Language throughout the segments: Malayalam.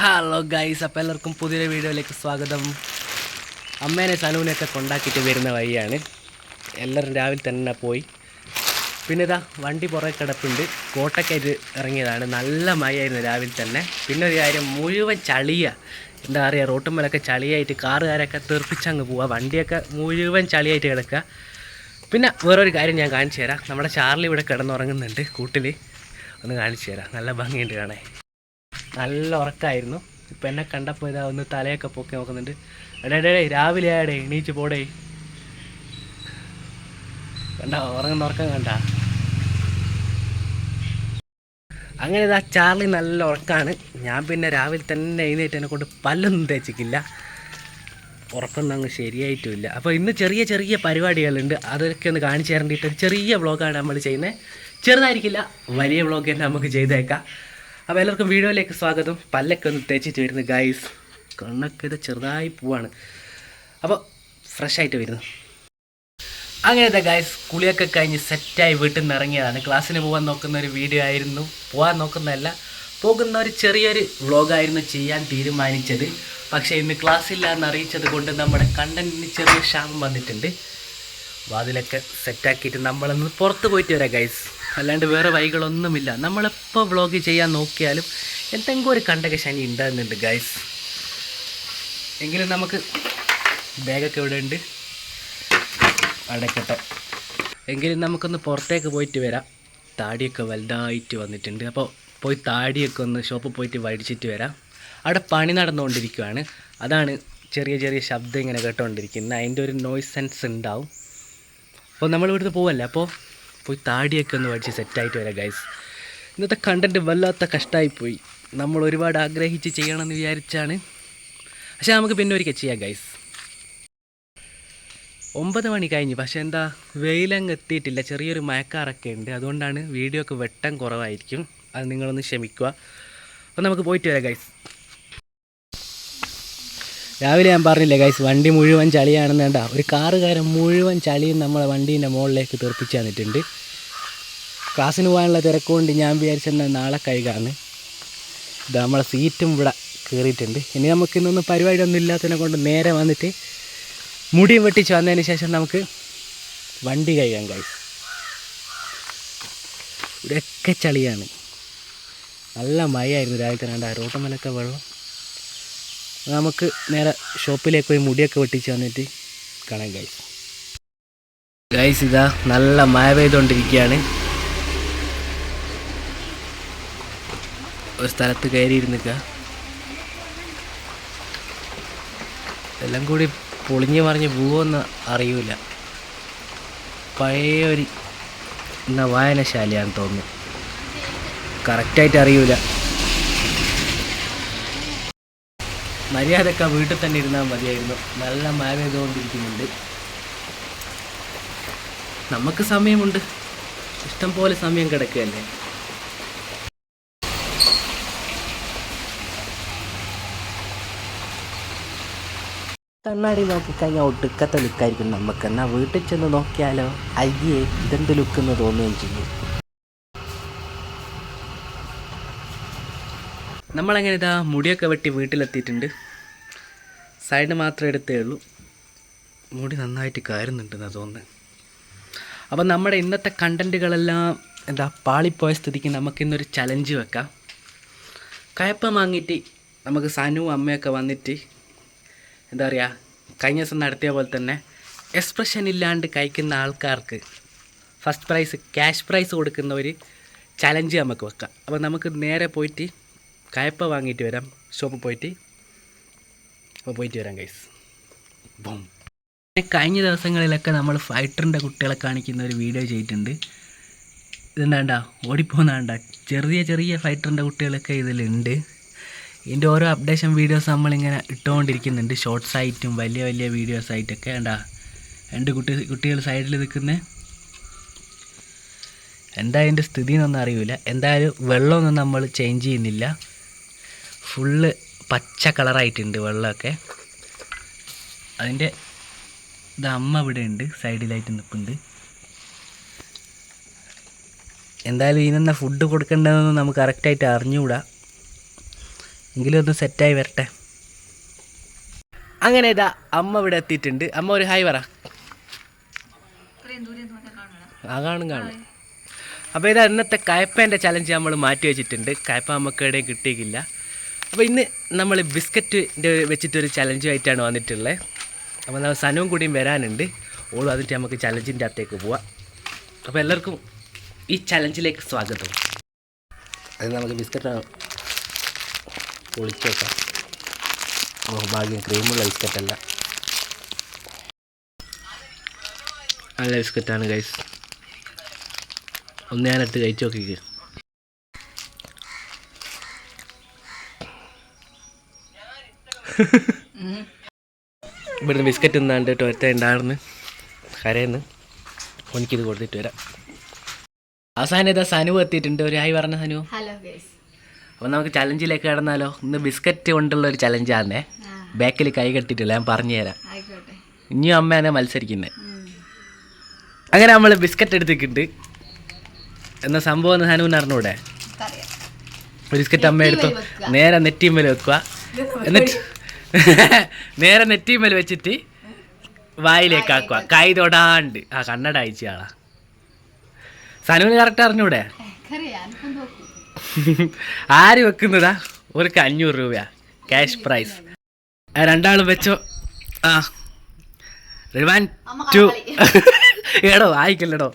ഹലോ ഗൈസ് അപ്പോൾ എല്ലാവർക്കും പുതിയൊരു വീഡിയോയിലേക്ക് സ്വാഗതം. അമ്മേനെ സനൂനെയൊക്കെ കൊണ്ടാക്കിയിട്ട് വരുന്ന വഴിയാണ്. എല്ലാവരും രാവിലെ തന്നെ പോയി. പിന്നെ ഇതാ വണ്ടി പുറകെ കിടപ്പുണ്ട്. കോട്ടക്കയറ്റ് ഇറങ്ങിയതാണ്. നല്ല മഴയായിരുന്നു രാവിലെ തന്നെ. പിന്നെ ഒരു കാര്യം മുഴുവൻ ചളിയ. എന്താ പറയുക റോട്ടുമ്മലൊക്കെ ചളിയായിട്ട് കാറുകാരൊക്കെ തെറിപ്പിച്ചങ്ങ് പോവുക വണ്ടിയൊക്കെ മുഴുവൻ ചളിയായിട്ട് കിടക്കുക പിന്നെ വേറൊരു കാര്യം ഞാൻ കാണിച്ചു തരാം. നമ്മുടെ ചാർലി ഇവിടെ കിടന്നുറങ്ങുന്നുണ്ട് കൂട്ടിൽ ഒന്ന് കാണിച്ചു തരാം. നല്ല ഭംഗിയുണ്ട് കാണാൻ. നല്ല ഉറക്കമായിരുന്നു ഇപ്പം എന്നെ കണ്ടപ്പോൾ ഇതാ ഒന്ന് തലയൊക്കെ പൊക്കി നോക്കുന്നുണ്ട്. എടേ രാവിലെ ആടേ എണീച്ച് പോടേ. കണ്ട ഉറങ്ങുന്ന ഉറക്കം കണ്ട. അങ്ങനെ ഇതാ ചാർലി നല്ല ഉറക്കമാണ് ഞാൻ പിന്നെ രാവിലെ തന്നെ എഴുന്നേറ്റ് എന്നെ കൊണ്ട് പല്ലൊന്നും തേച്ചിക്കില്ല. ഉറക്കൊന്നും അങ്ങ് ശരിയായിട്ടുമില്ല. അപ്പോൾ ഇന്ന് ചെറിയ ചെറിയ പരിപാടികളുണ്ട്. അതൊക്കെ ഒന്ന് കാണിച്ചു തരേണ്ടിയിട്ട് ചെറിയ വ്ളോഗാണ് നമ്മൾ ചെയ്യുന്നത്. ചെറുതായിരിക്കില്ല വലിയ വ്ളോഗ് തന്നെ നമുക്ക് ചെയ്തേക്കാം. അപ്പോൾ എല്ലാവർക്കും വീഡിയോയിലേക്ക് സ്വാഗതം. പല്ലൊക്കെ ഒന്ന് തേച്ചിട്ട് വരുന്നു ഗൈസ് കണ്ണൊക്കെ ഇത് ചെറുതായി പോവാണ്. അപ്പോൾ ഫ്രഷ് ആയിട്ട് വരുന്നു. അങ്ങനത്തെ ഗൈസ് കുളിയൊക്കെ കഴിഞ്ഞ് സെറ്റായി വീട്ടിൽ നിന്ന് ഇറങ്ങിയതാണ്. ക്ലാസ്സിന് പോകാൻ നോക്കുന്ന ഒരു വീഡിയോ ആയിരുന്നു. പോകാൻ നോക്കുന്നതല്ല പോകുന്ന ഒരു ചെറിയൊരു വ്ളോഗായിരുന്നു ചെയ്യാൻ തീരുമാനിച്ചത്. പക്ഷേ ഇന്ന് ക്ലാസ് ഇല്ല എന്ന് അറിയിച്ചത് കൊണ്ട് നമ്മുടെ കണ്ടന്റിന് ചെറിയ ക്ഷാമം വന്നിട്ടുണ്ട്. വാതിലൊക്കെ സെറ്റാക്കിയിട്ട് നമ്മളൊന്ന് പുറത്ത് പോയിട്ട് വരാം ഗൈസ് അല്ലാണ്ട് വേറെ വഴികളൊന്നുമില്ല. നമ്മളെപ്പോൾ വ്ളോഗ് ചെയ്യാൻ നോക്കിയാലും എന്തെങ്കിലും ഒരു കണ്ടൊക്കെ ശനി ഉണ്ടാകുന്നുണ്ട് ഗൈസ് എങ്കിലും നമുക്ക് ബാഗൊക്കെ ഇവിടെ ഉണ്ട് അടക്കട്ടെ എങ്കിലും നമുക്കൊന്ന് പുറത്തേക്ക് പോയിട്ട് വരാം. താടിയൊക്കെ വലുതായിട്ട് വന്നിട്ടുണ്ട്. അപ്പോൾ പോയി താടിയൊക്കെ ഒന്ന് ഷോപ്പിൽ പോയിട്ട് വടിച്ചിട്ട് വരാം. അവിടെ പണി നടന്നുകൊണ്ടിരിക്കുകയാണ് അതാണ് ചെറിയ ചെറിയ ശബ്ദം ഇങ്ങനെ കേട്ടുകൊണ്ടിരിക്കുന്നത് അതിന്റെ ഒരു നോയ്സ് സെൻസ് ഉണ്ടാവും. അപ്പോൾ നമ്മൾ പോവല്ലേ? അപ്പോൾ പോയി താടിയൊക്കെ ഒന്ന് വടിച്ച് സെറ്റായിട്ട് വരാം ഗൈസ് ഇന്നത്തെ കണ്ടന്റ് വല്ലാത്ത കഷ്ടമായിപ്പോയി നമ്മൾ ഒരുപാട് ആഗ്രഹിച്ച് ചെയ്യണമെന്ന് വിചാരിച്ചാണ്. പക്ഷേ നമുക്ക് പിന്നെ ഒരിക്കൽ ചെയ്യാം ഗൈസ് ഒമ്പത് മണി കഴിഞ്ഞ്. പക്ഷെ എന്താ വെയിലങ്ങ് എത്തിയിട്ടില്ല ചെറിയൊരു മയക്കാറൊക്കെ ഉണ്ട്. അതുകൊണ്ടാണ് വീഡിയോ ഒക്കെ വെട്ടം കുറവായിരിക്കും. അത് നിങ്ങളൊന്ന് ക്ഷമിക്കുക. അപ്പോൾ നമുക്ക് പോയിട്ട് വരാം ഗൈസ് രാവിലെ ഞാൻ പറഞ്ഞില്ലേ ഗൈസ് വണ്ടി മുഴുവൻ ചളിയാണെന്ന് വേണ്ട ഒരു കാറുകാരൻ മുഴുവൻ ചളിയും നമ്മളെ വണ്ടീന്റെ മുകളിലേക്ക് തെറിപ്പിച്ച് തന്നിട്ടുണ്ട്. ക്ലാസ്സിന് പോകാനുള്ള തിരക്കുകൊണ്ട് ഞാൻ വിചാരിച്ചെന്നാൽ നാളെ കഴുകാന്ന്. ഇത് നമ്മളെ സീറ്റും ഇവിടെ കയറിയിട്ടുണ്ട് ഇനി നമുക്ക് ഇന്നൊന്നും പരിപാടിയൊന്നും ഇല്ലാത്തതിനെ കൊണ്ട് നേരെ വന്നിട്ട് മുടിയും വെട്ടിച്ച് വന്നതിന് ശേഷം നമുക്ക് വണ്ടി കഴുകാൻ കഴിയും ഇവിടെയൊക്കെ ചളിയാണ്. നല്ല മഴയായിരുന്നു രാവിലത്തെ രണ്ട് റോട്ടമ്മലൊക്കെ വെള്ളം. നമുക്ക് നേരെ ഷോപ്പിലേക്ക് പോയി മുടിയൊക്കെ വെട്ടിച്ച് വന്നിട്ട് കാണാം ഗൈസ് ഗൈസ് ഇതാ നല്ല മഴ പെയ്തുകൊണ്ടിരിക്കുകയാണ് ഒരു സ്ഥലത്ത് കയറിയിരുന്നിക്ക. എല്ലാം കൂടി പൊളിഞ്ഞ് മറിഞ്ഞ് പോവുമെന്ന് അറിയൂല. പഴയ ഒരു എന്നാ വായനശാലയാണെന്ന് തോന്നുന്നു. കറക്റ്റായിട്ട് അറിയൂല. മര്യാദക്ക വീട്ടിൽ തന്നെ ഇരുന്നാൽ മതിയായിരുന്നു. നല്ല മഴ പെയ്തുകൊണ്ടിരിക്കുന്നുണ്ട്. നമുക്ക് സമയമുണ്ട്. ഇഷ്ടം പോലെ സമയം കിടക്കുകയല്ലേ? കണ്ണാടി നോക്കിക്കഴിഞ്ഞാൽ ഒടുക്കത്തെ ലുക്കായിരിക്കും നമുക്ക്. എന്നാൽ വീട്ടിൽ ചെന്ന് നോക്കിയാലോ? അയ്യേ ഇതെന്ത് ലുക്കെന്ന് തോന്നുകയും ചെയ്യും. നമ്മളങ്ങനെ ഇതാ മുടിയൊക്കെ വെട്ടി വീട്ടിലെത്തിയിട്ടുണ്ട്. സൈഡ് മാത്രമേ എടുത്തേ ഉള്ളൂ. മുടി നന്നായിട്ട് കയറുന്നുണ്ടെന്നാണ് തോന്നുന്നത് അപ്പം നമ്മുടെ ഇന്നത്തെ കണ്ടന്റുകളെല്ലാം എന്താ പാളിപ്പോയ സ്ഥിതിക്ക് നമുക്കിന്നൊരു ചലഞ്ച് വെക്കാം. കയപ്പം വാങ്ങിയിട്ട് നമുക്ക് സനു അമ്മയൊക്കെ വന്നിട്ട് എന്താ പറയുക കഴിഞ്ഞ ദിവസം നടത്തിയ പോലെ തന്നെ എക്സ്പ്രഷൻ ഇല്ലാണ്ട് കഴിക്കുന്ന ആൾക്കാർക്ക് ഫസ്റ്റ് പ്രൈസ് ക്യാഷ് പ്രൈസ് കൊടുക്കുന്ന ഒരു ചലഞ്ച് നമുക്ക് വെക്കാം. അപ്പോൾ നമുക്ക് നേരെ പോയിട്ട് കയപ്പ വാങ്ങിയിട്ട് വരാം. ഷോപ്പിൽ പോയിട്ട്. അപ്പോൾ പോയിട്ട് വരാം ഗൈസ് ബോം. പിന്നെ കഴിഞ്ഞ ദിവസങ്ങളിലൊക്കെ നമ്മൾ ഫൈറ്ററിന്റെ കുട്ടികളെ കാണിക്കുന്ന ഒരു വീഡിയോ ചെയ്തിട്ടുണ്ട്. ഇതെന്താണ്ട? ഓടിപ്പോന്നാണ്ട? ചെറിയ ചെറിയ ഫൈറ്ററിന്റെ കുട്ടികളൊക്കെ ഇതിലുണ്ട്. ഇതിന്റെ ഓരോ അപ്ഡേഷൻ വീഡിയോസ് നമ്മളിങ്ങനെ ഇട്ടുകൊണ്ടിരിക്കുന്നുണ്ട് ഷോർട്സ് ആയിട്ടും വലിയ വലിയ വീഡിയോസ് ആയിട്ടൊക്കെ. ഉണ്ടാ രണ്ട് കുട്ടി കുട്ടികൾ സൈഡിൽ നിൽക്കുന്ന. എന്താ അതിന്റെ സ്ഥിതി എന്നൊന്നും അറിയില്ല എന്തായാലും വെള്ളമൊന്നും നമ്മൾ ചേഞ്ച് ചെയ്യുന്നില്ല. ഫുള്ള് പച്ച കളറായിട്ടുണ്ട് വെള്ളമൊക്കെ. അതിന്റെ ഇത് അമ്മ ഇവിടെ ഉണ്ട് സൈഡിലായിട്ട് നിൽപ്പുണ്ട്. എന്തായാലും ഇതിനെന്ന ഫുഡ് കൊടുക്കേണ്ടതെന്ന് നമുക്ക് കറക്റ്റായിട്ട് അറിഞ്ഞുകൂടാ. എങ്കിലും ഒന്ന് സെറ്റായി വരട്ടെ. അങ്ങനെ ഇതാ അമ്മ ഇവിടെ എത്തിയിട്ടുണ്ട്. അമ്മ ഒരു ഹായ് പറ. ആ കാണും കാണും. അപ്പോൾ ഇതാ ഇന്നത്തെ കയപ്പേന്റെ ചലഞ്ച് നമ്മൾ മാറ്റി വെച്ചിട്ടുണ്ട്. കയപ്പ നമുക്ക് എവിടെയും കിട്ടിയിട്ടില്ല. അപ്പോൾ ഇന്ന് നമ്മൾ ബിസ്ക്കറ്റിന്റെ വെച്ചിട്ടൊരു ചലഞ്ചുമായിട്ടാണ് വന്നിട്ടുള്ളത് അപ്പോൾ നമ്മൾ സനവും കൂടിയും വരാനുണ്ട്. ഓളും അതിട്ട് നമുക്ക് ചലഞ്ചിന്റെ അകത്തേക്ക് പോവാം. അപ്പോൾ എല്ലാവർക്കും ഈ ചലഞ്ചിലേക്ക് സ്വാഗതം. അത് നമുക്ക് ബിസ്ക്കറ്റ് പൊളിച്ചേക്കാം. ഭാഗ്യം ക്രീമുള്ള ബിസ്ക്കറ്റല്ല. നല്ല ബിസ്ക്കറ്റാണ് ഗൈസ് ഒന്ന് ഞാനെടുത്ത് കഴിച്ചു നോക്കിക്ക്. ഇവിടുന്ന് ബിസ്ക്കറ്റ് തിന്നാണ്ട് ഒറ്റ ഉണ്ടായിരുന്നു കരയെന്ന് എനിക്കിത് കൊടുത്തിട്ട് വരാം. അവസാനം ഇതാ സനു എത്തിയിട്ടുണ്ട്. ഒരു ഹായ് പറഞ്ഞ സനു ഹലോ ഗൈസ് അപ്പോൾ നമുക്ക് ചലഞ്ചിലേക്ക് കടന്നാലോ? ഇന്ന് ബിസ്ക്കറ്റ് കൊണ്ടുള്ള ഒരു ചലഞ്ചാണേ ബാക്കിൽ കൈ കെട്ടിട്ടില്ല ഞാൻ പറഞ്ഞു തരാം. ഇനിയും അമ്മയാണ് മത്സരിക്കുന്നത് അങ്ങനെ നമ്മൾ ബിസ്ക്കറ്റ് എടുത്തിട്ടുണ്ട്. എന്ന സംഭവം എന്ന് സനുവിന് അറിഞ്ഞൂടെ? ബിസ്ക്കറ്റ് അമ്മ എടുത്തു. നേരെ നെറ്റിമേൽ വെക്കുക. എന്നിട്ട് നേരെ നെറ്റിമേൽ വെച്ചിട്ട് വായിലേക്ക്. ആക്കുക കൈ തൊടാണ്ട്. ആ കണ്ണട അയച്ചയാളാ സനുവിന് കറക്റ്റ് അറിഞ്ഞൂടെ? ആര് വെക്കുന്നതാ? ഒരു അഞ്ഞൂറ് രൂപ ക്യാഷ് പ്രൈസ് രണ്ടാളും വെച്ചോ. ആ. റെഡി വൺ ടു എടോ ആയിക്കല്ലടോ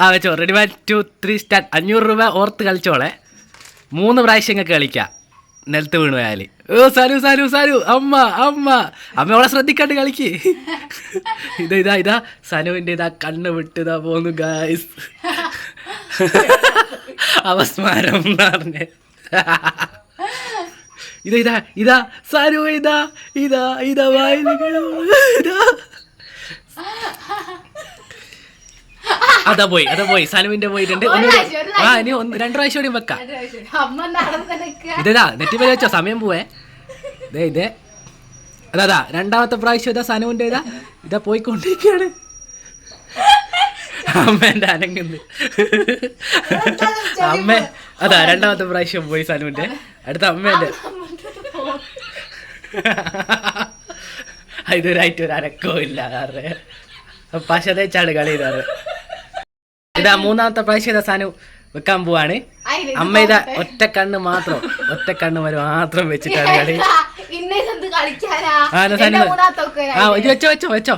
ആ വെച്ചോ. Ready one two three start അഞ്ഞൂറ് രൂപ ഓർത്ത് കളിച്ചോളെ. മൂന്ന് പ്രാവശ്യം കളിക്കാം. നിലത്ത് വീണു പോയാൽ ഓ സാലു സാലു സാലു അമ്മ അമ്മ. അമ്മ അവളെ ശ്രദ്ധിക്കാണ്ട് കളിക്ക്. ഇതാ ഇതാ ഇതാ സനുവിന്റെ ഇതാ കണ്ണ് വിട്ട് ഇതാ പോന്നു ഗായ്സ് അവസ്മാരം എന്ന് പറഞ്ഞേ. ഇതാ ഇതാ സാരു ഇതാ ഇതാ ഇതാ വായിൽ ഇതാ. അതാ പോയി അതാ പോയി. സാലുവിന്റെ പോയിട്ടുണ്ട്. ആ ഇനി ഒന്ന് രണ്ടു പ്രാവശ്യം കൂടി വെക്കാം. അമ്മ നടന്ന് നിൽക്കുക. ഇതാ നെറ്റി പോയി വെച്ചോ സമയം പോവേ. ഇതേ ഇതേ. അതാ രണ്ടാമത്തെ പ്രാവശ്യം ഇതാ സാനുവിന്റെ ഇതാ. ഇതാ പോയിക്കൊണ്ടിരിക്കുകയാണ്. അമ്മേന്റെ അനങ്ങുന്നു. അമ്മ അതാ രണ്ടാമത്തെ പ്രാവശ്യം പോയി സാനുവിന്റെ. അടുത്ത അമ്മേന്റെ. ഇതൊരായിട്ട് ഒരു അനക്കവും ഇല്ല കാരണം പശ തേച്ചാണ് കളി ഇതാ മൂന്നാമത്തെ പ്രാവശ്യം ഇതാ സാധനം വെക്കാൻ പോവാണ്. അമ്മ ഇതാ ഒറ്റ കണ്ണ് മാത്രം ഒറ്റ കണ്ണ് വരെ മാത്രം വെച്ചിട്ടാണ് കളി. ആ, ആ ഇത് വെച്ചോ വെച്ചോ വെച്ചോ.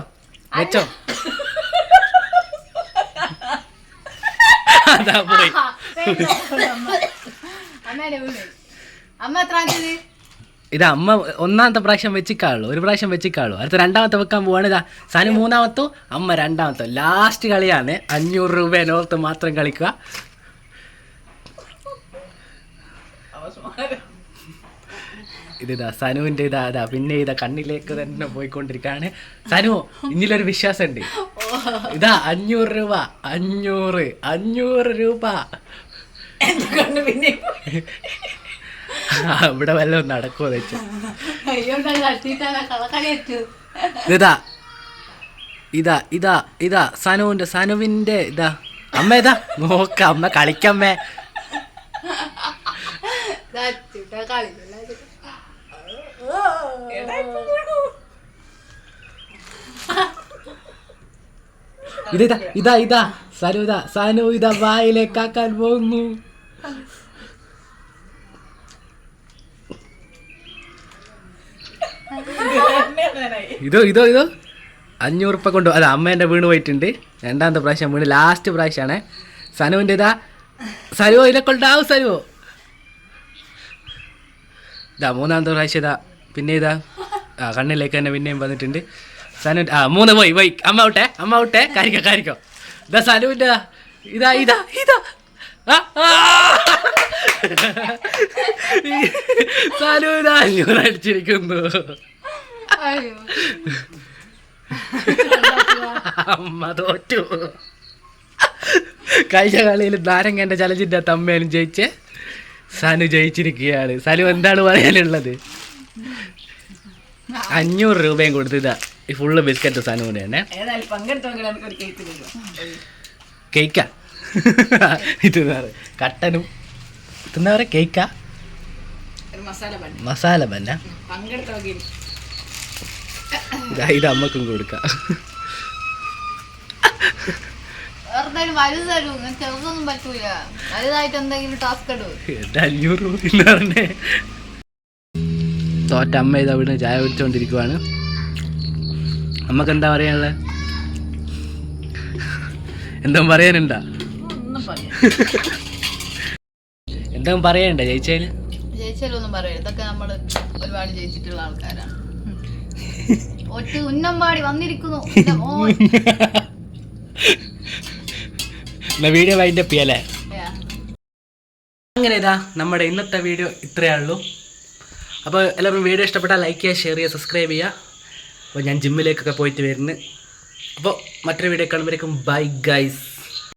വെച്ചോ. അതാ പോയി. അമ്മ എത്രാമത്തേത് ഇതാ അമ്മ ഒന്നാമത്തെ പ്രാവശ്യം വെച്ചിക്കാളു ഒരു പ്രാവശ്യം വെച്ചിക്കാളു അടുത്ത രണ്ടാമത്തെ വെക്കാൻ പോവാണ്. ഇതാ സാനി മൂന്നാമത്തോ അമ്മ രണ്ടാമത്തോ. ലാസ്റ്റ് കളിയാണ്. അഞ്ഞൂറ് രൂപ നോർത്ത് മാത്രം കളിക്കുക. ഇതിതാ സനുവിന്റെ ഇതാ ഇതാ പിന്നെ ഇതാ കണ്ണിലേക്ക് തന്നെ പോയിക്കൊണ്ടിരിക്കുകയാണ്. സനു ഇന്നിലൊരു വിശ്വാസമുണ്ട്. ഇതാ അഞ്ഞൂറ് രൂപ അഞ്ഞൂറ് അഞ്ഞൂറ് രൂപ. പിന്നെ? ഇവിടെ വല്ലതും നടക്കുമോ വെച്ചു ഇതാ. ഇതാ ഇതാ ഇതാ. സനുവിന്റെ സനുവിന്റെ ഇതാ. അമ്മ ഇതാ. നോക്ക അമ്മ കളിക്കമ്മേ ഇതാ ഇതാ ഇതാ സനു ഇതാ സനു ഇതാ വായിലേക്കാക്കാൻ പോകുന്നു. ഇതോ ഇതോ ഇതോ? അഞ്ഞൂറ് ഉറുപ്പ കൊണ്ട് അല്ല അമ്മേന്റെ വീണ് പോയിട്ടുണ്ട്. രണ്ടാമത്തെ പ്രാവശ്യം വീണ്. ലാസ്റ്റ് പ്രാവശ്യമാണ് സനുവിന്റെ ഇതാ. സരുവോ ഇതിനെ കൊണ്ടാവും സരുവോ. ഇതാ മൂന്നാമത്തെ പ്രാവശ്യം ഇതാ. പിന്നെ ഇതാ. ആ കണ്ണിലേക്ക് തന്നെ പിന്നെയും വന്നിട്ടുണ്ട്. സനു ആ മൂന്ന് പോയി പോയി. അമ്മ ഔട്ടെ അമ്മ ഔട്ടെ. കാരിക്കോ കാരിക്കോ ഇതാ സനുവിന്റെ ഇതാ. ഇതാ ഇതാ. സനു ഇതാ അഞ്ഞൂറ് അടിച്ചിരിക്കുന്നു. അമ്മ തോറ്റു. കഴിഞ്ഞ കളിയിൽ നാരങ്ങന്റെ ചലച്ചിന്റെ തമ്മേലും ജയിച്ച്. സനു ജയിച്ചിരിക്കുകയാണ്. സനു എന്താണ് പറയാനുള്ളത്? അഞ്ഞൂറ് രൂപയും കൊടുത്തതാ ഈ ഫുള്ള് ബിസ്ക്കറ്റ് സനുവിന് തന്നെ. കേക്ക പങ്കെടുത്തെങ്കിൽ നമുക്ക് ഒരു കേക്ക് തരുമോ കേക്കാ? ഇത് വേറെ കട്ടനും. പറയാ കേക്കാ? മസാല ബന്ന ഇതാ അമ്മക്കും കൊടുക്കാം. തോറ്റ അമ്മ ഇത് അവിടെ ചായ കുടിച്ചോണ്ടിരിക്കുവാണ്. അമ്മയ്ക്ക് എന്താ പറയാനുള്ളത് എന്താ പറയാനുണ്ടാ എന്താ പറയാനുണ്ട ജയിച്ചാൽ? ജയിച്ചാലൊന്നും പറയാ ഇതൊക്കെ നമ്മൾ ഒരുപാട് ജയിച്ചിട്ടുള്ള ആൾക്കാരാണ്. ഉന്നമ്പാടി വന്നിരിക്കുന്നു. വീഡിയോ വൈൻഡ് അപ്പ് ചെയ്യാലേ അങ്ങനെ ഇതാ നമ്മുടെ ഇന്നത്തെ വീഡിയോ ഇത്രയേ ഉള്ളൂ. അപ്പോൾ എല്ലാവരും വീഡിയോ ഇഷ്ടപ്പെട്ടാൽ ലൈക്ക് ചെയ്യുക ഷെയർ ചെയ്യുക സബ്സ്ക്രൈബ് ചെയ്യുക. അപ്പോൾ ഞാൻ ജിമ്മിലേക്കൊക്കെ പോയിട്ട് വരുന്നു. അപ്പോൾ മറ്റൊരു വീഡിയോ കാണുമ്പോഴേക്കും ബൈ ഗൈസ്